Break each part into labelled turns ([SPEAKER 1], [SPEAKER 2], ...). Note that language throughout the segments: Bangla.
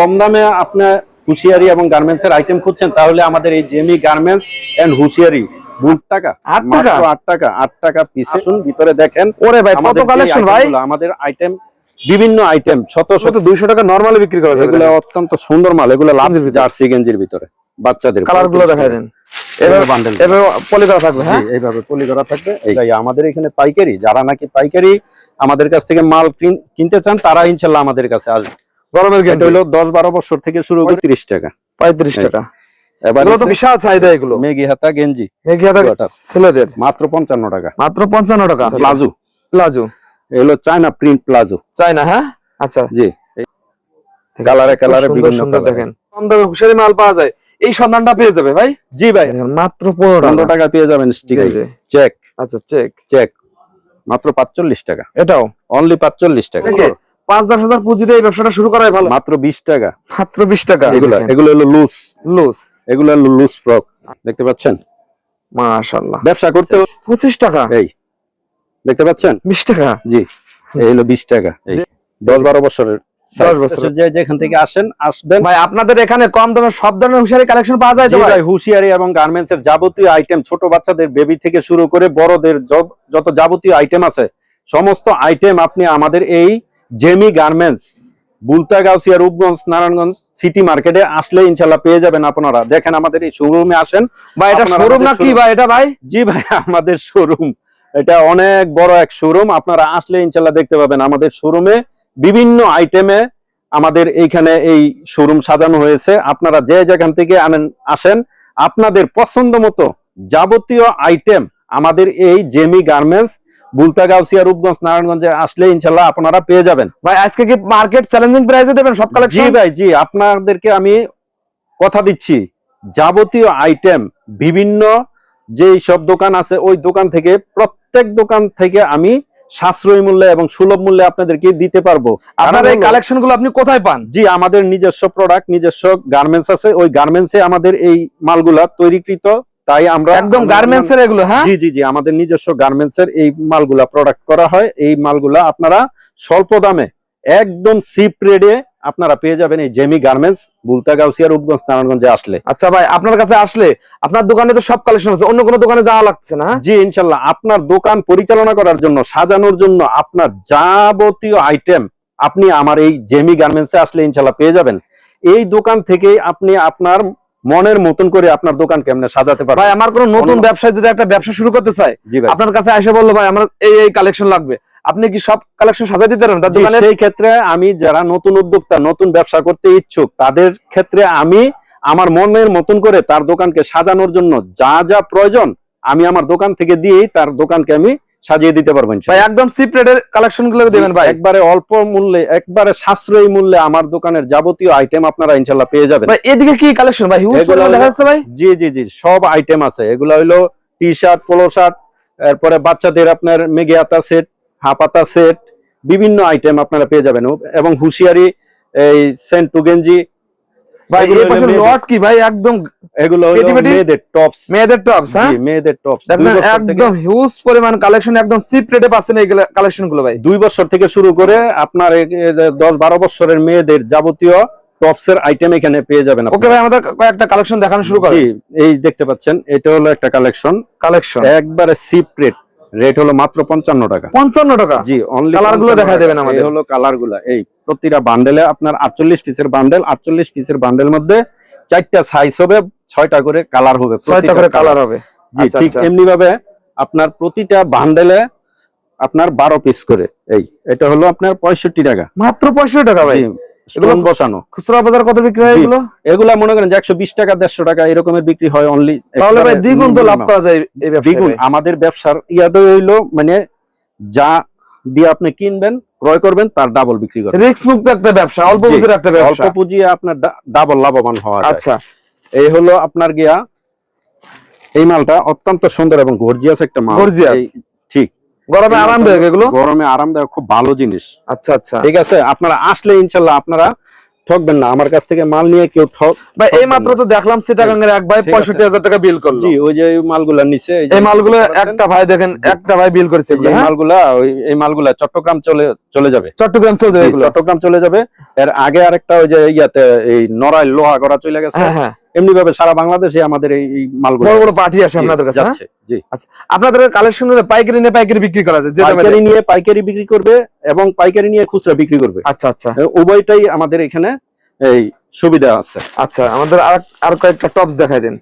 [SPEAKER 1] কম দামে আপনার হুঁশিয়ারি এবং গার্মেন্টস এর আইটেম খুঁজছেন তাহলে আমাদের এই জেমি গার্মেন্টস এন্ড হুঁশিয়ারি টাকা
[SPEAKER 2] টাকা?
[SPEAKER 1] টাকা টাকা ভিতরে দেখেন।
[SPEAKER 2] ওরে ভাই কত
[SPEAKER 1] আমাদের
[SPEAKER 2] কালেকশন ভাই?
[SPEAKER 1] আমাদের আইটেম বিভিন্ন আইটেম শত শত।
[SPEAKER 2] শত দুইশো টাকা নর্মালি বিক্রি করা
[SPEAKER 1] এগুলো অত্যন্ত সুন্দর মাল এগুলো লাভ
[SPEAKER 2] ভিতরে।
[SPEAKER 1] জার্সি গেঞ্জির ভিতরে বাচ্চাদের।
[SPEAKER 2] কালারগুলো দেন। হ্যাঁ?
[SPEAKER 1] আমাদের এখানে পাইকারি যারা নাকি পাইকারি আমাদের কাছ থেকে মাল কিনতে চান তারা ইনশাল্লাহ আমাদের কাছে আসবে।
[SPEAKER 2] গরমের গেঞ্জি
[SPEAKER 1] হলো দশ বারো বছর থেকে শুরু করে তিরিশ টাকা।
[SPEAKER 2] পঁয়ত্রিশ
[SPEAKER 1] এই,
[SPEAKER 2] টাকা।
[SPEAKER 1] এবার
[SPEAKER 2] তো বিশাল চাহিদা এগুলো।
[SPEAKER 1] মেঘি হাতা গেঞ্জি।
[SPEAKER 2] মেঘি হাতা ছেলেদের।
[SPEAKER 1] মাত্র পঞ্চান্ন টাকা।
[SPEAKER 2] মাত্র পঞ্চান্ন টাকা।
[SPEAKER 1] প্লাজো।
[SPEAKER 2] প্লাজো।
[SPEAKER 1] এগুলো চায়না প্রিন্ট প্লাজো।
[SPEAKER 2] চাই না হ্যাঁ? আচ্ছা।
[SPEAKER 1] জি। কালারে কালারে বিভিন্ন
[SPEAKER 2] সুন্দর দেখেন। কম দামে হুশারি মাল পাওয়া যায়। এই সন্ধানটা পেয়ে যাবে ভাই?
[SPEAKER 1] জি ভাই।
[SPEAKER 2] মাত্র পনেরো
[SPEAKER 1] পনেরো
[SPEAKER 2] টাকা
[SPEAKER 1] টাকা পেয়ে যাবেন স্টিকার
[SPEAKER 2] গেঞ্জি।
[SPEAKER 1] চেক
[SPEAKER 2] আচ্ছা চেক
[SPEAKER 1] চেক মাত্র পাঁচচল্লিশ টাকা।
[SPEAKER 2] এটাও?
[SPEAKER 1] অনলি পাঁচচল্লিশ টাকা।
[SPEAKER 2] দেখে, পাঁচ দশ হাজার পুঁজি দিয়ে এই ব্যবসাটা শুরু করাই ভালো।
[SPEAKER 1] মাত্র বিশ টাকা।
[SPEAKER 2] মাত্র বিশ টাকা।
[SPEAKER 1] এগুলো এগুলো হলো লুজ
[SPEAKER 2] লুজ
[SPEAKER 1] এগুলো হলো লুজ ফ্রক দেখতে পাচ্ছেন?
[SPEAKER 2] মাশাল্লাহ
[SPEAKER 1] ব্যবসা করতে
[SPEAKER 2] পঁচিশ টাকা।
[SPEAKER 1] এই দেখতে পাচ্ছেন?
[SPEAKER 2] বিশ টাকা।
[SPEAKER 1] জি এই হলো বিশ টাকা। দশ বারো বছরের যেখান থেকে আসেন আসবেন।
[SPEAKER 2] ভাই আপনাদের এখানে কম দামে সব ধরনের হুশিয়ারি কালেকশন পাওয়া যায় ভাই?
[SPEAKER 1] হুঁশিয়ারি এবং গার্মেন্টস এর যাবতীয় আইটেম ছোট বাচ্চাদের বেবি থেকে শুরু করে বড়দের যত যাবতীয় আইটেম আছে সমস্ত আইটেম আপনি আমাদের এই Jemi garments Bulta Gausia Rupganj Narayanganj city market আসলে ইনশাল্লাহ পেয়ে যাবেন আপনারা। দেখেন আমাদের এই শোরুমে আসেন।
[SPEAKER 2] ভাই এটা শোরুম না কি ভাই এটা ভাই?
[SPEAKER 1] জি ভাই আমাদের শোরুম এটা অনেক বড় এক শোরুম আপনারা আসলে ইনশাল্লাহ দেখতে পাবেন আমাদের শোরুমে বিভিন্ন আইটেমে আমাদের এইখানে এই শোরুম সাজানো হয়েছে। আপনারা যে যেখান থেকে আনেন আসেন। আপনাদের পছন্দ মতো যাবতীয় আইটেম আমাদের এই জেমি গার্মেন্টস বুলতাগাউসিয়া রূপগঞ্জ নারায়ণগঞ্জে আসলে ইনশাল্লাহ আপনারা পেয়ে যাবেন।
[SPEAKER 2] ভাই আজকে কি মার্কেট চ্যালেঞ্জিং প্রাইসে দেবেন সব
[SPEAKER 1] জি
[SPEAKER 2] কালেকশন
[SPEAKER 1] ভাই জি। আপনাদেরকে আমি কথা দিচ্ছি। যাবতীয় আইটেম বিভিন্ন যেই সব দোকান আছে ওই দোকান থেকে প্রত্যেক দোকান থেকে আমি সাশ্রয়ী মূল্যে এবং সুলভ মূল্যে আপনাদেরকে দিতে পারব।
[SPEAKER 2] আপনার এই কালেকশনগুলো আপনি কোথায় পান?
[SPEAKER 1] জি আমাদের নিজস্ব প্রোডাক্ট নিজস্ব গার্মেন্টস আছে। ওই গার্মেন্টসে আমাদের এই মালগুলা তৈরিকৃত তাই আমরা
[SPEAKER 2] একদম গার্মেন্টস এর এগুলো হ্যাঁ?
[SPEAKER 1] জি জি জি আমাদের নিজস্ব গার্মেন্টস এর এই মালগুলা প্রোডাক্ট করা হয়। এই মালগুলা আপনারা স্বল্প দামে একদম সিপ রেডে আপনারা পেয়ে যাবেন এই জেমি গার্মেন্টস বুলতা গাউসিয়া রূপগঞ্জ নারায়ণগঞ্জে আসলে।
[SPEAKER 2] আচ্ছা ভাই আপনার কাছে আসলে আপনার দোকানে তো সব কালেকশন আছে অন্য কোনো দোকানে যাওয়া লাগছে না হ্যাঁ?
[SPEAKER 1] জি ইনশাল্লাহ আপনার দোকান পরিচালনা করার জন্য সাজানোর জন্য আপনার যাবতীয় আইটেম আপনি আমার এই জেমি গার্মেন্টসে আসলে ইনশাল্লাহ পেয়ে যাবেন। এই দোকান থেকে আপনি আপনার মনের মতন করে আপনার দোকান কেমনে সাজাতে পারবেন
[SPEAKER 2] ভাই আমার কোনো নতুন ব্যবসায় যদি একটা ব্যবসা শুরু করতে চাই আপনার কাছে এসে বলল ভাই আমার এই এই কালেকশন লাগবে। আপনি কি সব কালেকশন সাজাই দিতে তার দোকানে
[SPEAKER 1] সেই ক্ষেত্রে আমি যারা নতুন উদ্যোক্তা নতুন ব্যবসা করতে ইচ্ছুক তাদের ক্ষেত্রে আমি আমার মনের মতন করে তার দোকানকে সাজানোর জন্য যা যা প্রয়োজন আমি আমার দোকান থেকে দিয়েই তার দোকানকে আমি সাজিয়ে দিতে পারবেন
[SPEAKER 2] ভাই একদম সিপ রেটের কালেকশনগুলো দেবেন ভাই।
[SPEAKER 1] একবারে অল্প মূল্যে একবারে সাশ্রয়ী মূল্যে আমার দোকানের যাবতীয় আইটেম আপনারা ইনশাল্লাহ পেয়ে যাবেন।
[SPEAKER 2] ভাই এদিকে কি কালেকশন ভাই হিউজ পরিমাণ দেখা যাচ্ছে ভাই।
[SPEAKER 1] জি জি জি সব আইটেম আছে। এগুলো হইল টি শার্ট পোলো শার্ট এরপরে বাচ্চাদের আপনার মেঘিয়াতা সেট হাপাতা সেট বিভিন্ন আইটেম আপনারা পেয়ে যাবেন। এবং হুঁশিয়ারি এই সেন্ট টু গেঞ্জি
[SPEAKER 2] ভাই এই পাশে লট কি ভাই? একদম
[SPEAKER 1] এগুলো? মেয়েদের টপস
[SPEAKER 2] মেয়েদের টপস হ্যাঁ?
[SPEAKER 1] মেয়েদের টপস
[SPEAKER 2] একদম হিউজ পরিমাণ কালেকশন একদম সিপ রেটে পাচ্ছেন এই কালেকশনগুলো ভাই।
[SPEAKER 1] দুই বছর থেকে শুরু করে আপনার দশ বারো বছরের মেয়েদের যাবতীয় টপস এর আইটেম এখানে পেয়ে যাবেন
[SPEAKER 2] ওকে ভাই আমাদের কয়েকটা কালেকশন দেখানো শুরু করেন।
[SPEAKER 1] জি এই দেখতে পাচ্ছেন এটা হলো একটা কালেকশন
[SPEAKER 2] কালেকশন
[SPEAKER 1] একবারে সিপ রেট রেট হলো মাত্র পঞ্চান্ন টাকা।
[SPEAKER 2] পঞ্চান্ন টাকা।
[SPEAKER 1] জি অনলি
[SPEAKER 2] Colour গুলো দেখায় দেবেন আমাদের।
[SPEAKER 1] হলো কালারগুলা। এই প্রতিটা বান্ডেলে আপনার আটচল্লিশ পিসের বান্ডেল আটচল্লিশ পিসের বান্ডেল মধ্যে চারটা সাইজ হবে ছয়টা করে কালার হবে
[SPEAKER 2] ছয়টা করে কালার হবে।
[SPEAKER 1] জি
[SPEAKER 2] আচ্ছা,
[SPEAKER 1] ঠিক
[SPEAKER 2] আচ্ছা।
[SPEAKER 1] এমনি ভাবে আপনার প্রতিটা বান্ডেলে আপনার বারো পিস করে। এই এটা হলো আপনার পঁয়ষট্টি টাকা।
[SPEAKER 2] মাত্র পঁয়ষট্টি টাকা ভাই। এগুলো
[SPEAKER 1] বসানো।
[SPEAKER 2] খুচরা বাজার কত বিক্রি হয় এগুলো?
[SPEAKER 1] এগুলা মনে করেন যে একশো বিশ টাকা দেড়শো টাকা এরকমের বিক্রি হয় অনলি
[SPEAKER 2] তাহলে ভাই দ্বিগুণ তো লাভ করা যায় এই ব্যবসায়
[SPEAKER 1] দ্বিগুণ। আমাদের ব্যবসার ইয়াটা হইল মানে যা দিয়ে আপনি কিনবেন ক্রয় করবেন তার ডাবল বিক্রি করবেন।
[SPEAKER 2] রিস্ক মুক্ত একটা ব্যবসা অল্প পুঁজির একটা
[SPEAKER 1] অল্প পুঁজি আপনার ডাবল লাভবান হওয়া যায়।
[SPEAKER 2] আচ্ছা।
[SPEAKER 1] এই হলো আপনার গিয়া এই মালটা অত্যন্ত সুন্দর এবং গর্জিয়াস একটা মাল।
[SPEAKER 2] Gorgeous? গরমে আরামদায়ক এগুলো?
[SPEAKER 1] গরমে আরামদায়ক খুব ভালো জিনিস।
[SPEAKER 2] আচ্ছা আচ্ছা।
[SPEAKER 1] ঠিক আছে? আপনারা আসলে ইনশাল্লাহ আপনারা ঠকবেন না। আমার কাছ থেকে মাল নিয়ে কেউ ঠক
[SPEAKER 2] ভাই এই মাত্র তো দেখলাম সিটাগাঙ্গের এক ভাই পঁয়ষট্টি হাজার টাকা বিল করল।
[SPEAKER 1] জি ওই যে মালগুলা নিচে এই
[SPEAKER 2] মালগুলো একটা ভাই দেখেন একটা ভাই বিল করেছে
[SPEAKER 1] এই
[SPEAKER 2] হ্যাঁ?
[SPEAKER 1] মালগুলা ওই এই মালগুলা চট্টগ্রাম চলে চলে যাবে।
[SPEAKER 2] চট্টগ্রাম চলে যাবে
[SPEAKER 1] চট্টগ্রাম চলে যাবে। এর আগে আরেকটা ওই যে ইয়াতে এই নড়াই লোহা করা চলে গেছে।
[SPEAKER 2] হ্যাঁ হ্যাঁ।
[SPEAKER 1] এমনি ভাবে সারা বাংলাদেশে আমাদের এই মালগুলো
[SPEAKER 2] বড় বড় পার্টি আসে আপনাদের কাছে হ্যাঁ?
[SPEAKER 1] যাচ্ছে জি।
[SPEAKER 2] আপনাদের কালেকশন করে পাইকারি নিয়ে পাইকারি বিক্রি করা যায়
[SPEAKER 1] পাইকারি নিয়ে পাইকারি বিক্রি করবে এবং পাইকারি নিয়ে খুচরা বিক্রি করবে।
[SPEAKER 2] আচ্ছা আচ্ছা।
[SPEAKER 1] উভয়টাই আমাদের এখানে এই সুবিধা আছে।
[SPEAKER 2] আচ্ছা আমাদের আর আর কয়েকটা টপস দেখাই দেন।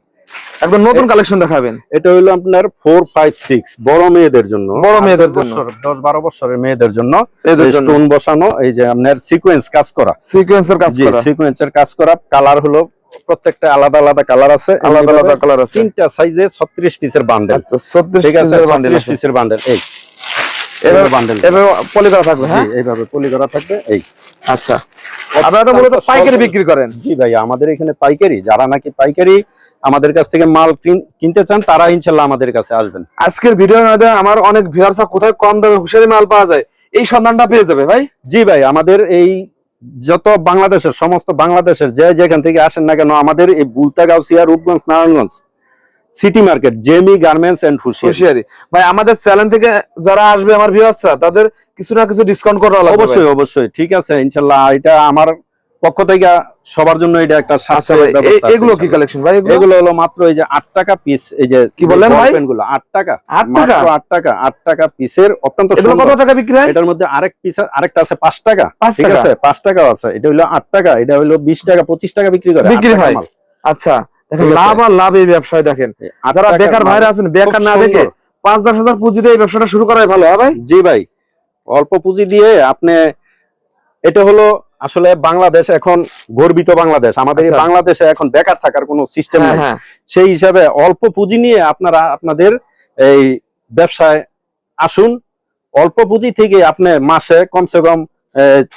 [SPEAKER 2] একদম নতুন কালেকশন দেখাবেন।
[SPEAKER 1] এটা হলো আপনার ফোর ফাইভ সিক্স বড় মেয়েদের জন্য।
[SPEAKER 2] বড় মেয়েদের জন্য।
[SPEAKER 1] বছর, দশ বারো বছরের মেয়েদের জন্য। স্টোন বসানো এই যে আপনার সিকোয়েন্স কাজ করা।
[SPEAKER 2] সিকোয়েন্সের কাজ করা।
[SPEAKER 1] সিকোয়েন্সের কাজ করা। কালার হলো প্রত্যেকটা আলাদা আলাদা কালার আছে
[SPEAKER 2] আলাদা আলাদা কালার আছে।
[SPEAKER 1] তিনটা সাইজে ছত্রিশ পিসের বান্ডেল
[SPEAKER 2] আচ্ছা 36 পিসের বান্ডেল
[SPEAKER 1] ছত্রিশ
[SPEAKER 2] আছে।
[SPEAKER 1] পিসের বান্ডেল এই।
[SPEAKER 2] এভাবে
[SPEAKER 1] বান্ডেল
[SPEAKER 2] এভাবে পলি করা থাকবে হ্যাঁ?
[SPEAKER 1] এইভাবে পলি করা থাকবে এই।
[SPEAKER 2] আচ্ছা। আপনারা তো মূলত পাইকারি বিক্রি করেন।
[SPEAKER 1] জি ভাই আমাদের এখানে পাইকারি যারা নাকি পাইকারি আমাদের কাছ থেকে মাল কিনতে চান তারা ইনশাল্লাহ আমাদের কাছে আসবেন।
[SPEAKER 2] আজকের ভিডিওর মধ্যে আমার অনেক ভিউয়ার্সরা কোথায় কম দামে হুশারি মাল পাওয়া যায় এই সন্ধানটা পেয়ে যাবে ভাই।
[SPEAKER 1] জি ভাই আমাদের এই যত বাংলাদেশের সমস্ত বাংলাদেশের যে যেখান থেকে আসেন না কেন আমাদের এই Bulta Gausia Rupganj Narayanganj city market Jemi garments and hosiery
[SPEAKER 2] ভাই আমাদের চ্যানেল থেকে যারা আসবে আমার ভিউয়ার্সরা তাদের কিছু না কিছু ডিসকাউন্ট করা লাগবে
[SPEAKER 1] অবশ্যই অবশ্যই ঠিক আছে ইনশাল্লাহ এটা আমার পক্ষ থেকে সবার জন্য এটা একটা।
[SPEAKER 2] আচ্ছা এগুলো কি কালেকশন ভাই? এগুলো?
[SPEAKER 1] হলো মাত্র এই যে আট টাকা পিস এই যে
[SPEAKER 2] কি বললেন ভাই?
[SPEAKER 1] গুলো আট টাকা।
[SPEAKER 2] আট টাকা?
[SPEAKER 1] আট টাকা আট টাকা পিসের অত্যন্ত
[SPEAKER 2] এগুলো কত টাকা বিক্রি হয়?
[SPEAKER 1] এটার মধ্যে আরেক পিস আরেকটা আছে পাঁচ টাকা। ঠিক আছে? পাঁচ টাকাও আছে। এটা হলো আট টাকা এটা হলো বিশ টাকা পঁচিশ টাকা বিক্রি করে
[SPEAKER 2] বিক্রি হয়। আচ্ছা দেখেন লাভ আর লাভ এই ব্যবসায় দেখেন। যারা বেকার। ভাইরা আছেন বেকার না দেখে
[SPEAKER 1] সুন্দর।
[SPEAKER 2] পাঁচ দশ হাজার পুঁজি দিয়ে এই ব্যবসাটা শুরু করাই ভালো হ্যাঁ ভাই?
[SPEAKER 1] জি ভাই অল্প পুঁজি দিয়ে আপনি এটা হলো আসলে বাংলাদেশ এখন গর্বিত বাংলাদেশ আমাদের এই
[SPEAKER 2] আচ্ছা।
[SPEAKER 1] বাংলাদেশে এখন বেকার থাকার কোনো সিস্টেম
[SPEAKER 2] হ্যাঁ
[SPEAKER 1] নাই
[SPEAKER 2] হ্যাঁ
[SPEAKER 1] সেই হিসাবে অল্প পুঁজি নিয়ে আপনারা আপনাদের এই ব্যবসায় আসুন অল্প পুঁজি থেকে আপনি মাসে কমসে কম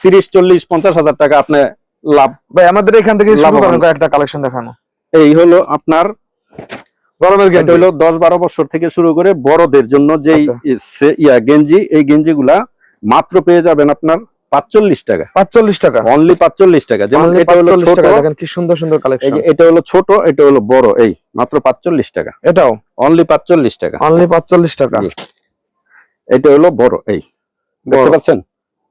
[SPEAKER 1] তিরিশ চল্লিশ পঞ্চাশ হাজার টাকা আপনি লাভ
[SPEAKER 2] ভাই আমাদের এখান থেকে শুরু
[SPEAKER 1] লাভবান।
[SPEAKER 2] করেন কয়েকটা কালেকশন দেখানো
[SPEAKER 1] এই হলো আপনার
[SPEAKER 2] গরমের গেঞ্জি
[SPEAKER 1] হলো দশ বারো বছর থেকে শুরু করে বড়দের জন্য যে
[SPEAKER 2] আচ্ছা।
[SPEAKER 1] ইয়া গেঞ্জি এই গেঞ্জি গুলা মাত্র পেয়ে যাবেন আপনার পাঁচচল্লিশ টাকা।
[SPEAKER 2] পাঁচচল্লিশ টাকা।
[SPEAKER 1] অনলি পাঁচচল্লিশ টাকা। যেমন এটা হলো ছোট
[SPEAKER 2] দেখেন কি সুন্দর সুন্দর কালেকশন
[SPEAKER 1] এটা হলো ছোট এটা হলো বড় এই মাত্র পাঁচচল্লিশ টাকা।
[SPEAKER 2] এটাও?
[SPEAKER 1] অনলি পাঁচচল্লিশ টাকা।
[SPEAKER 2] অনলি পাঁচচল্লিশ টাকা।
[SPEAKER 1] জি। এটা হলো বড় এই। দেখতে। পাচ্ছেন?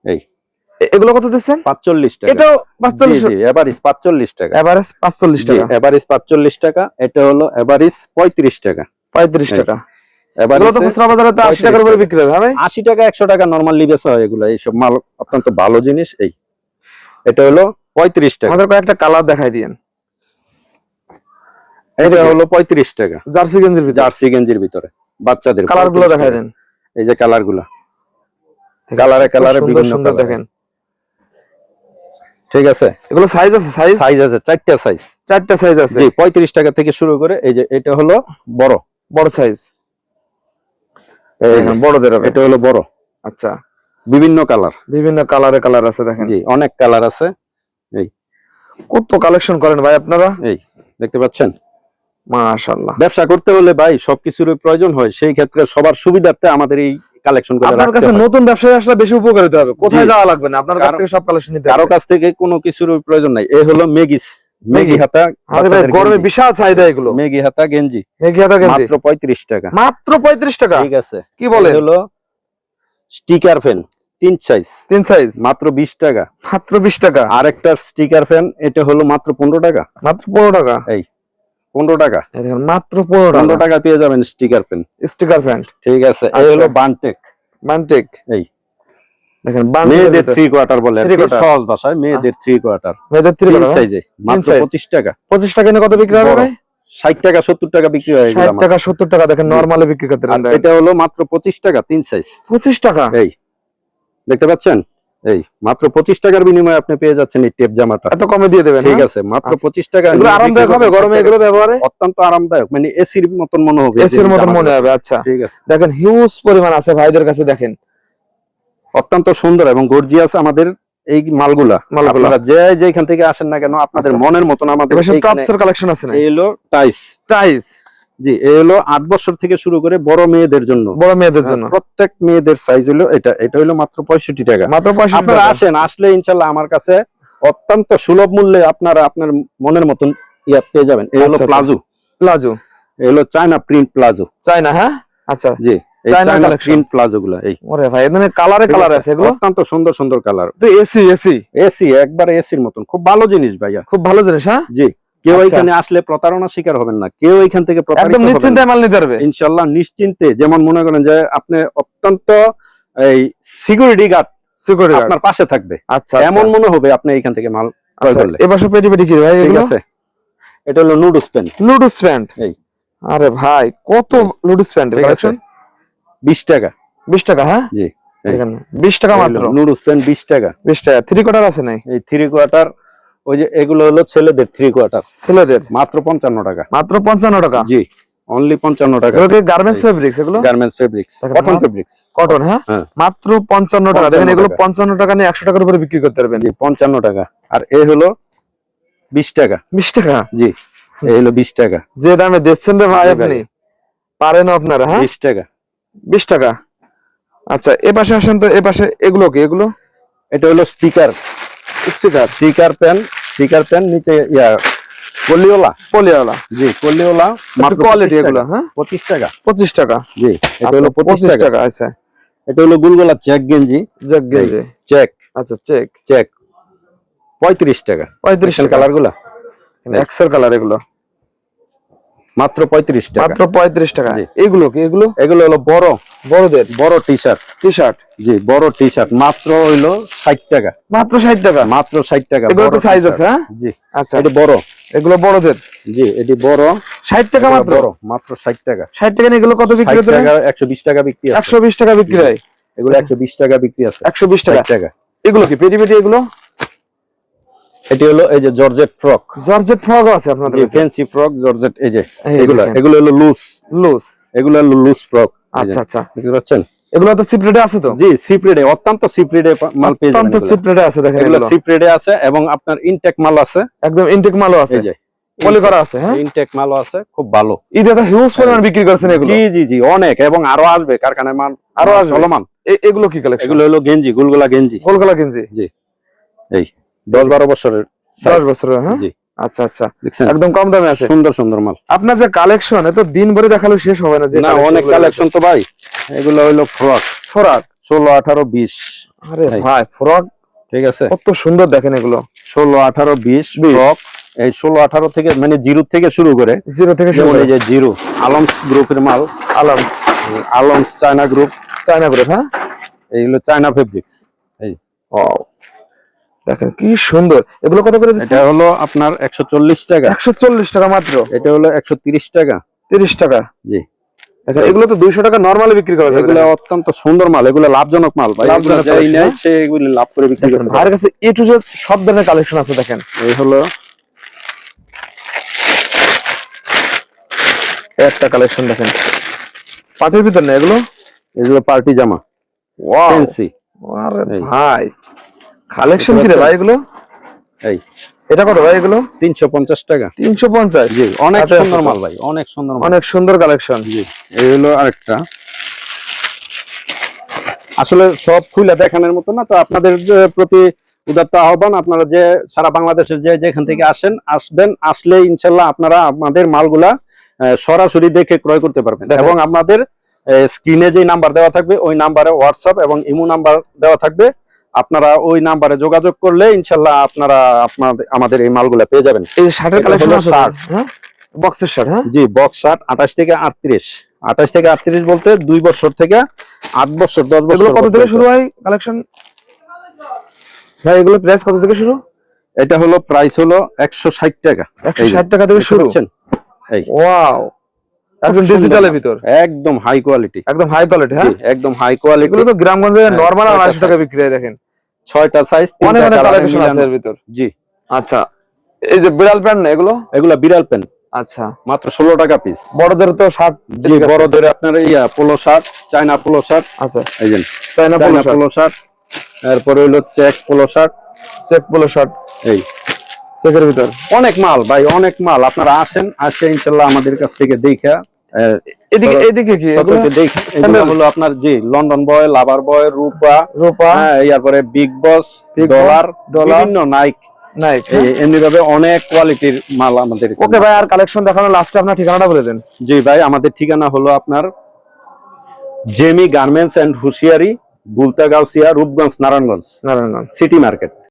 [SPEAKER 2] এ- এগুলো কত দিচ্ছেন?
[SPEAKER 1] পাঁচচল্লিশ টাকা।
[SPEAKER 2] এটাও পাঁচচল্লিশ
[SPEAKER 1] এভারেজ পাঁচচল্লিশ টাকা।
[SPEAKER 2] এভারেজ পাঁচচল্লিশ টাকা।
[SPEAKER 1] এভারেজ পাঁচচল্লিশ টাকা এটা হলো এভারেজ পঁয়ত্রিশ টাকা।
[SPEAKER 2] পঁয়ত্রিশ
[SPEAKER 1] এই,
[SPEAKER 2] টাকা। এগুলো তো খুচরা বাজারে তো আশি টাকার উপরে বিক্রি হবে হ্যাঁ ভাই।
[SPEAKER 1] আশি টাকা নর্মালি বেচা হয় এগুলো। এইসব মাল অত্যন্ত ভালো জিনিস এই। এটা হলো পঁয়ত্রিশ টাকা।
[SPEAKER 2] আমাদের কয়েকটা কালার দেখাই দিয়েন।
[SPEAKER 1] এটা হলো পঁয়ত্রিশ টাকা।
[SPEAKER 2] জার্সি গেঞ্জির ভিতরে।
[SPEAKER 1] জার্সি গেঞ্জির ভিতরে। বাচ্চাদের
[SPEAKER 2] কালারগুলো
[SPEAKER 1] 35
[SPEAKER 2] দেখাই দেন।
[SPEAKER 1] এই যে কালারগুলা। কালারে কালারে
[SPEAKER 2] সুন্দর
[SPEAKER 1] বিভিন্ন
[SPEAKER 2] সুন্দর দেখেন।
[SPEAKER 1] ঠিক আছে?
[SPEAKER 2] এগুলো সাইজ আছে সাইজ
[SPEAKER 1] সাইজ আছে চারটা সাইজ
[SPEAKER 2] চারটা সাইজ আছে।
[SPEAKER 1] জি পঁয়ত্রিশ টাকা থেকে শুরু করে এই যে এটা হলো বড়।
[SPEAKER 2] বড় সাইজ বড়দের
[SPEAKER 1] এটা হলো বড়।
[SPEAKER 2] আচ্ছা।
[SPEAKER 1] বিভিন্ন কালার।
[SPEAKER 2] বিভিন্ন কালারে কালার আছে দেখেন।
[SPEAKER 1] জি অনেক কালার আছে।
[SPEAKER 2] কত কালেকশন করেন ভাই আপনারা?
[SPEAKER 1] এই দেখতে পাচ্ছেন?
[SPEAKER 2] মাশাআল্লাহ।
[SPEAKER 1] ব্যবসা করতে হলে ভাই সবকিছুর প্রয়োজন হয় সেই ক্ষেত্রে সবার সুবিধার্থে আমাদের এই কালেকশন করে
[SPEAKER 2] আপনার কাছে নতুন ব্যবসায়ী আসলে বেশি উপকারিত হবে। কোথায় যাওয়া লাগবে না? আপনার কাছ থেকে সব কালেকশন নিতে কারও
[SPEAKER 1] কাছ থেকে কোনো কিছুর প্রয়োজন নাই। এই হলো মেগিস মেগি হাতা
[SPEAKER 2] গরমে। বিশাল চাহিদা এগুলো।
[SPEAKER 1] মেগি হাতা গেঞ্জি।
[SPEAKER 2] মেঘি হাতা গেঞ্জি?
[SPEAKER 1] মাত্র পঁয়ত্রিশ টাকা।
[SPEAKER 2] মাত্র পঁয়ত্রিশ টাকা?
[SPEAKER 1] ঠিক আছে।
[SPEAKER 2] কি
[SPEAKER 1] এই হলো স্টিকার ফ্যান তিন সাইজ
[SPEAKER 2] তিন সাইজ
[SPEAKER 1] মাত্র বিশ টাকা।
[SPEAKER 2] মাত্র বিশ টাকা?
[SPEAKER 1] আরেকটা স্টিকার ফ্যান এটা হলো মাত্র পনেরো টাকা।
[SPEAKER 2] মাত্র পনেরো টাকা?
[SPEAKER 1] এই পনেরো টাকা।
[SPEAKER 2] দেখেন, মাত্র পনেরো
[SPEAKER 1] পনেরো
[SPEAKER 2] টাকা
[SPEAKER 1] টাকা পেয়ে যাবেন স্টিকার ফ্যান।
[SPEAKER 2] স্টিকার প্যান্ট
[SPEAKER 1] ঠিক আছে এই
[SPEAKER 2] আচ্ছা।
[SPEAKER 1] হলো বানটেক
[SPEAKER 2] বান্টেক
[SPEAKER 1] এই।
[SPEAKER 2] দেখেন
[SPEAKER 1] মেয়েদের থ্রি কোয়ার্টার বলে। সহজ ভাষায় মেয়েদের থ্রি কোয়ার্টার
[SPEAKER 2] মেয়েদের থ্রি
[SPEAKER 1] সাইজে মাত্র পঁচিশ টাকা।
[SPEAKER 2] পঁচিশ টাকা কত বিক্রি হবে ভাই?
[SPEAKER 1] ষাট টাকা সত্তর টাকা বিক্রি হয়
[SPEAKER 2] ষাট টাকা সত্তর টাকা দেখেন
[SPEAKER 1] জি।
[SPEAKER 2] বিক্রি করতে
[SPEAKER 1] এটা হলো মাত্র পঁচিশ টাকা তিন সাইজ
[SPEAKER 2] পঁচিশ টাকা?
[SPEAKER 1] এই দেখতে পাচ্ছেন? এই মাত্র পঁচিশ টাকার বিনিময়ে আপনি পেয়ে যাচ্ছেন এই টেপ জামাটা।
[SPEAKER 2] এত কমে দিয়ে দেবেন
[SPEAKER 1] ঠিক? আছে মাত্র
[SPEAKER 2] আচ্ছা।
[SPEAKER 1] পঁচিশ টাকা
[SPEAKER 2] এগুলো আরামদায়ক হবে গরমে এগুলো ব্যবহারে?
[SPEAKER 1] অত্যন্ত আরামদায়ক মানে এসির মতন মনে হবে।
[SPEAKER 2] এসির মতন মনে হবে আচ্ছা।
[SPEAKER 1] ঠিক আছে।
[SPEAKER 2] দেখেন হিউজ পরিমাণ আছে ভাইদের কাছে দেখেন।
[SPEAKER 1] অত্যন্ত সুন্দর এবং গর্জিয়াস আমাদের এই মালগুলা।
[SPEAKER 2] মালগুলা।
[SPEAKER 1] আপনারা যে যেখান থেকে আসেন না কেন আপনাদের
[SPEAKER 2] আচ্ছা।
[SPEAKER 1] মনের মতন আমাদের এইখানে-
[SPEAKER 2] টপস এর কালেকশন আছে না
[SPEAKER 1] এই হলো টাইস
[SPEAKER 2] টাইস
[SPEAKER 1] জি এই হলো আট বছর থেকে শুরু করে বড় মেয়েদের জন্য।
[SPEAKER 2] বড় মেয়েদের জন্য।
[SPEAKER 1] প্রত্যেক মেয়েদের সাইজ হলো এটা এটা হলো মাত্র পঁয়ষট্টি টাকা।
[SPEAKER 2] মাত্র পঁয়ষট্টি
[SPEAKER 1] আপনারা আসেন আসলে ইনশাল্লাহ আমার কাছে অত্যন্ত সুলভ মূল্যে আপনারা আপনার মনের মতন ইয়া পেয়ে যাবেন। এই হলো
[SPEAKER 2] আচ্ছা,
[SPEAKER 1] প্লাজো
[SPEAKER 2] প্লাজো
[SPEAKER 1] এই হলো চায়না প্রিন্ট প্লাজো
[SPEAKER 2] চাই না হ্যাঁ? আচ্ছা।
[SPEAKER 1] জি। এই
[SPEAKER 2] China
[SPEAKER 1] China
[SPEAKER 2] collection।
[SPEAKER 1] Print palazzo গুলা এই।
[SPEAKER 2] ওরে ভাই এখানে কালারে কালার
[SPEAKER 1] আছে?
[SPEAKER 2] আছে এগুলো?
[SPEAKER 1] অত্যন্ত সুন্দর সুন্দর কালার
[SPEAKER 2] তো এসি এসি
[SPEAKER 1] এসি একবার এসির মতন। খুব ভালো জিনিস ভাইয়া।
[SPEAKER 2] খুব ভালো জিনিস হ্যাঁ?
[SPEAKER 1] জি। কেউ
[SPEAKER 2] আচ্ছা।
[SPEAKER 1] এখানে আসলে প্রতারণার শিকার হবেন না। কেউ এখান থেকে
[SPEAKER 2] একদম নিশ্চিন্তে মাল নিতে পারবে।
[SPEAKER 1] ইনশাল্লাহ নিশ্চিন্তে। যেমন মনে করেন যে আপনি অত্যন্ত এই সিকিউরিটি গার্ড
[SPEAKER 2] সিকিউরিটি
[SPEAKER 1] আপনার পাশে থাকবে।
[SPEAKER 2] আচ্ছা
[SPEAKER 1] এমন মনে হবে আপনি এখান থেকে মাল ক্রয় করলে।
[SPEAKER 2] এবার পেটি পেটি কি ভাই
[SPEAKER 1] ঠিক
[SPEAKER 2] এগুলো?
[SPEAKER 1] আছে। এটা হলো নুডলস পেন
[SPEAKER 2] লুডুস প্যান্ট
[SPEAKER 1] এই।
[SPEAKER 2] আরে ভাই কত লুডুস প্যান্ট কালেকশন
[SPEAKER 1] বিশ টাকা।
[SPEAKER 2] বিশ টাকা হ্যাঁ?
[SPEAKER 1] জি
[SPEAKER 2] বিশ টাকা মাত্র।
[SPEAKER 1] নুডলস পেন বিশ টাকা।
[SPEAKER 2] বিশ টাকা। থ্রি কোয়ার্টার আছে নাই?
[SPEAKER 1] এই থ্রি কোয়ার্টার ওই যে এগুলো হলো ছেলেদের থ্রি কোয়ার্টার
[SPEAKER 2] ছেলেদের?
[SPEAKER 1] মাত্র পঞ্চান্ন টাকা।
[SPEAKER 2] মাত্র পঞ্চান্ন টাকা?
[SPEAKER 1] জি অনলি পঞ্চান্ন টাকা।
[SPEAKER 2] গার্মেন্টস ফেব্রিক্স এগুলো?
[SPEAKER 1] Garments fabrics cotton fabrics
[SPEAKER 2] cotton হ্যাঁ। মাত্র পঞ্চান্ন টাকা। দেখেন এগুলো। পঞ্চান্ন টাকা নিয়ে একশো টাকার উপরে বিক্রি করতে পারবেন।
[SPEAKER 1] পঞ্চান্ন টাকা। আর এ হলো বিশ টাকা।
[SPEAKER 2] বিশ টাকা?
[SPEAKER 1] জি এই হলো বিশ টাকা।
[SPEAKER 2] যে দামে দিচ্ছেন রে ভাই। আপনি পারেন আপনারা হ্যাঁ?
[SPEAKER 1] বিশ টাকা।
[SPEAKER 2] বিশ টাকা। আচ্ছা এ পাশে আসেন তো এ পাশে এগুলো কি? এগুলো?
[SPEAKER 1] এটা হলো sticker.
[SPEAKER 2] Sticker.
[SPEAKER 1] Sticker pen sticker pen নিচে ইয়া কলিওলা
[SPEAKER 2] পলিওয়ালা
[SPEAKER 1] জি কলিওলা
[SPEAKER 2] কোয়ালিটি এগুলো হ্যাঁ?
[SPEAKER 1] পঁচিশ টাকা।
[SPEAKER 2] পঁচিশ টাকা।
[SPEAKER 1] জি এটা হলো
[SPEAKER 2] আচ্ছা,
[SPEAKER 1] পঁচিশ টাকা।
[SPEAKER 2] আচ্ছা।
[SPEAKER 1] এটা হলো গুলগোলা চেক গেঞ্জি।
[SPEAKER 2] যাক গেছে
[SPEAKER 1] চেক।
[SPEAKER 2] আচ্ছা চেক।
[SPEAKER 1] চেক। পঁয়ত্রিশ টাকা।
[SPEAKER 2] পঁয়ত্রিশ টাকা।
[SPEAKER 1] কালারগুলা।
[SPEAKER 2] এক্সেল কালার এগুলো।
[SPEAKER 1] মাত্র পঁয়ত্রিশ টাকা।
[SPEAKER 2] মাত্র পঁয়ত্রিশ টাকা। এগুলো কি? এগুলো?
[SPEAKER 1] এগুলো হলো বড়।
[SPEAKER 2] বড়দের?
[SPEAKER 1] বড় টি শার্ট
[SPEAKER 2] টি শার্ট
[SPEAKER 1] জি বড় টি শার্ট মাত্র হইল ষাট টাকা।
[SPEAKER 2] মাত্র ষাট টাকা?
[SPEAKER 1] মাত্র ষাট টাকা
[SPEAKER 2] এগুলো তো সাইজ আছে হ্যাঁ?
[SPEAKER 1] জি।
[SPEAKER 2] আচ্ছা।
[SPEAKER 1] এটা বড়।
[SPEAKER 2] এগুলো বড়দের?
[SPEAKER 1] জি এটি বড়।
[SPEAKER 2] ষাট টাকা মাত্র?
[SPEAKER 1] বড়। মাত্র ষাট টাকা।
[SPEAKER 2] ষাট টাকা এগুলো কত বিক্রি
[SPEAKER 1] ষাট একশো বিশ টাকা বিক্রি
[SPEAKER 2] একশো বিশ টাকা বিক্রি হয়।
[SPEAKER 1] এগুলো একশো বিশ টাকা বিক্রি আছে।
[SPEAKER 2] একশো বিশ টাকা।
[SPEAKER 1] টাকা।
[SPEAKER 2] এগুলো কি? পেটি পেটি এগুলো?
[SPEAKER 1] এটি হলো এই যে জর্জেট ফ্রক।
[SPEAKER 2] জর্জেট ফ্রক আছে আপনাদের
[SPEAKER 1] ফ্যান্সি ফ্রক জর্জেট এই যে এগুলো এগুলো হলো লুজ
[SPEAKER 2] লুজ
[SPEAKER 1] এগুলো হলো লুজ ফ্রক
[SPEAKER 2] আচ্ছা আচ্ছা।
[SPEAKER 1] বুঝতে পারছেন
[SPEAKER 2] এগুলো তো সিপ্রেটে আছে তো?
[SPEAKER 1] জি সিপ্রেডে অত্যন্ত সিপ্রেডে মাল পেয়ে যাবেন
[SPEAKER 2] অত্যন্ত। সিপ্রেটে আছে দেখেন
[SPEAKER 1] এগুলো সিপ্রেডে আছে এবং আপনার ইনটেক মাল আছে।
[SPEAKER 2] একদম ইনটেক মালও আছে।
[SPEAKER 1] এই যে।
[SPEAKER 2] পলি করা আছে হ্যাঁ?
[SPEAKER 1] ইনটেক মালও আছে খুব ভালো।
[SPEAKER 2] ঈদে তো হিউজ পরিমাণ বিক্রি করছেন এগুলো।
[SPEAKER 1] জি জি জি অনেক এবং আরও আসবে কারখানায় মাল
[SPEAKER 2] আরও আসবে।
[SPEAKER 1] চলমান।
[SPEAKER 2] এগুলো কি কালেকশন
[SPEAKER 1] এগুলো হলো গেঞ্জি গুলগুলা গেঞ্জি।
[SPEAKER 2] কলকাতা কিনছি
[SPEAKER 1] এই। দশ বারো বছরের
[SPEAKER 2] দশ বছরের হ্যাঁ? আচ্ছা আচ্ছা। একদম কম দামে আছে।
[SPEAKER 1] সুন্দর সুন্দর মাল।
[SPEAKER 2] আপনার যে কালেকশন এত দিন ভরে দেখাল শেষ হবে না যে
[SPEAKER 1] না অনেক কালেকশন তো ভাই। এগুলো হলো ফ্রক
[SPEAKER 2] ফরাক
[SPEAKER 1] ষোলো আঠারো বিশ।
[SPEAKER 2] আরে ভাই। ফরাক
[SPEAKER 1] ঠিক আছে?
[SPEAKER 2] কত সুন্দর দেখেন এগুলো।
[SPEAKER 1] ষোলো আঠারো বিশ
[SPEAKER 2] বিশ।
[SPEAKER 1] ফ্রক এই ষোলো আঠারো থেকে মানে জিরো থেকে শুরু করে।
[SPEAKER 2] জিরো থেকে শুরু করে।
[SPEAKER 1] যে জিরো আলমস গ্রুপের মাল।
[SPEAKER 2] আলামস।
[SPEAKER 1] আলমস চায়না গ্রুপ।
[SPEAKER 2] চায়না গ্রুপ হ্যাঁ?
[SPEAKER 1] এইগুলো চায়না ফেব্রিক্স এই।
[SPEAKER 2] ও দেখেন কি সুন্দর। এগুলো কত করে
[SPEAKER 1] এটা হলো আপনার একশো চল্লিশ টাকা।
[SPEAKER 2] একশো চল্লিশ টাকা মাত্র।
[SPEAKER 1] এটা হলো একশো টাকা।
[SPEAKER 2] তিরিশ টাকা।
[SPEAKER 1] জি।
[SPEAKER 2] এগুলো তো দুইশো টাকা নর্মালি বিক্রি করা যাবে।
[SPEAKER 1] এগুলো অত্যন্ত সুন্দর মাল এগুলো লাভজনক মাল ভাই।
[SPEAKER 2] হ্যাঁ?
[SPEAKER 1] লাভ করে বিক্রি পারে।
[SPEAKER 2] কাছে এ টু জেড সব ধরনের কালেকশন আছে দেখেন।
[SPEAKER 1] এই হলো
[SPEAKER 2] একটা কালেকশন দেখেন। পাটের ভিতর না এগুলো?
[SPEAKER 1] এগুলো পার্টি জামা।
[SPEAKER 2] ওয়াও
[SPEAKER 1] ফ্যান্সি
[SPEAKER 2] আরে ভাই। কালেকশন কি রে ভাই এগুলো?
[SPEAKER 1] এই।
[SPEAKER 2] এটা কত ভাই এগুলো?
[SPEAKER 1] তিনশো পঞ্চাশ টাকা।
[SPEAKER 2] তিনশো পঞ্চাশ?
[SPEAKER 1] জি অনেক
[SPEAKER 2] আচ্ছা,
[SPEAKER 1] সুন্দর
[SPEAKER 2] আচ্ছা।
[SPEAKER 1] মাল ভাই অনেক সুন্দর মাল।
[SPEAKER 2] অনেক সুন্দর কালেকশন
[SPEAKER 1] জি এই হলো আরেকটা। আসলে সব খুলে দেখানোর মতো না তো আপনাদের প্রতি উদাত্ত আহ্বান আপনারা যে সারা বাংলাদেশের যে যেখান থেকে আসেন আসবেন আসলে ইনশাল্লাহ আপনারা আমাদের মালগুলা সরাসরি দেখে ক্রয় করতে পারবেন। এবং আপনাদের স্ক্রিনে যে নাম্বার দেওয়া থাকবে ওই নাম্বারে হোয়াটসঅ্যাপ এবং ইমো নাম্বার দেওয়া থাকবে। আপনারা ওই নাম্বারে যোগাযোগ করলে ইনশাল্লাহ আপনারা আপনাদের আমাদের এই মালগুলা পেয়ে যাবেন।
[SPEAKER 2] এই শার্টের কালেকশন
[SPEAKER 1] শার্ট।
[SPEAKER 2] হ্যাঁ? বক্সের শার্ট। হ্যাঁ?
[SPEAKER 1] জি বক্স শার্ট আঠাশ থেকে আটত্রিশ। আঠাশ থেকে আটত্রিশ বলতে দুই বছর থেকে আট বছর দশ বছর
[SPEAKER 2] এগুলো কত থেকে শুরু হয় কালেকশন ভাই এগুলো প্রাইস কত থেকে শুরু?
[SPEAKER 1] এটা হলো প্রাইস হলো একশো ষাট টাকা।
[SPEAKER 2] একশো
[SPEAKER 1] এই যে,
[SPEAKER 2] ষাট টাকা থেকে শুরু?
[SPEAKER 1] এই।
[SPEAKER 2] ওয়াও একদম ডিজিটালের ভিতর।
[SPEAKER 1] একদম হাই কোয়ালিটি
[SPEAKER 2] একদম হাই কোয়ালিটি হ্যাঁ?
[SPEAKER 1] একদম হাই কোয়ালিটি
[SPEAKER 2] এগুলো তো গ্রামগঞ্জে
[SPEAKER 1] হ্যাঁ,
[SPEAKER 2] নর্মাল
[SPEAKER 1] ছয়টা
[SPEAKER 2] টাকা বিক্রি হয় দেখেন।
[SPEAKER 1] ছয়টা সাইজ
[SPEAKER 2] অনেক অনেক কালেকশন আছে এর ভিতর।
[SPEAKER 1] জি।
[SPEAKER 2] আচ্ছা এই যে বিড়াল প্যান্ট না এগুলো?
[SPEAKER 1] এগুলা বিড়াল পেন
[SPEAKER 2] আচ্ছা।
[SPEAKER 1] মাত্র ষোলো টাকা পিস
[SPEAKER 2] বড়দের তো শার্ট
[SPEAKER 1] জি বড়দের আপনার ইয়া polo shirt China polo shirt
[SPEAKER 2] আচ্ছা।
[SPEAKER 1] এই যে চায়না পোলো শার্ট এরপরে হইল check polo shirt
[SPEAKER 2] check polo shirt
[SPEAKER 1] এই।
[SPEAKER 2] চেকের ভিতর।
[SPEAKER 1] অনেক মাল ভাই অনেক মাল। আপনারা আসেন আসে ইনশাল্লাহ আমাদের কাছ থেকে দেখা।
[SPEAKER 2] এদিকে এদিকে কি? এগুলো
[SPEAKER 1] সকলকে দেখ। এগুলো
[SPEAKER 2] Sandal?
[SPEAKER 1] হলো আপনার জি লন্ডন বয় লাভার বয় রূপা
[SPEAKER 2] রূপা।
[SPEAKER 1] হ্যাঁ এরপরে বিগ বস ডলার নাইক এমনি ভাবে অনেক কোয়ালিটির মাল আমাদের
[SPEAKER 2] ওকে ভাই আর কালেকশন দেখানো লাস্টে আপনার ঠিকানাটা বলে দেন।
[SPEAKER 1] জি ভাই আমাদের ঠিকানা হলো আপনার Jemi garments and হুশিয়ারি Bulta Gausia Rupganj Narayanganj.
[SPEAKER 2] Narayanganj.
[SPEAKER 1] City market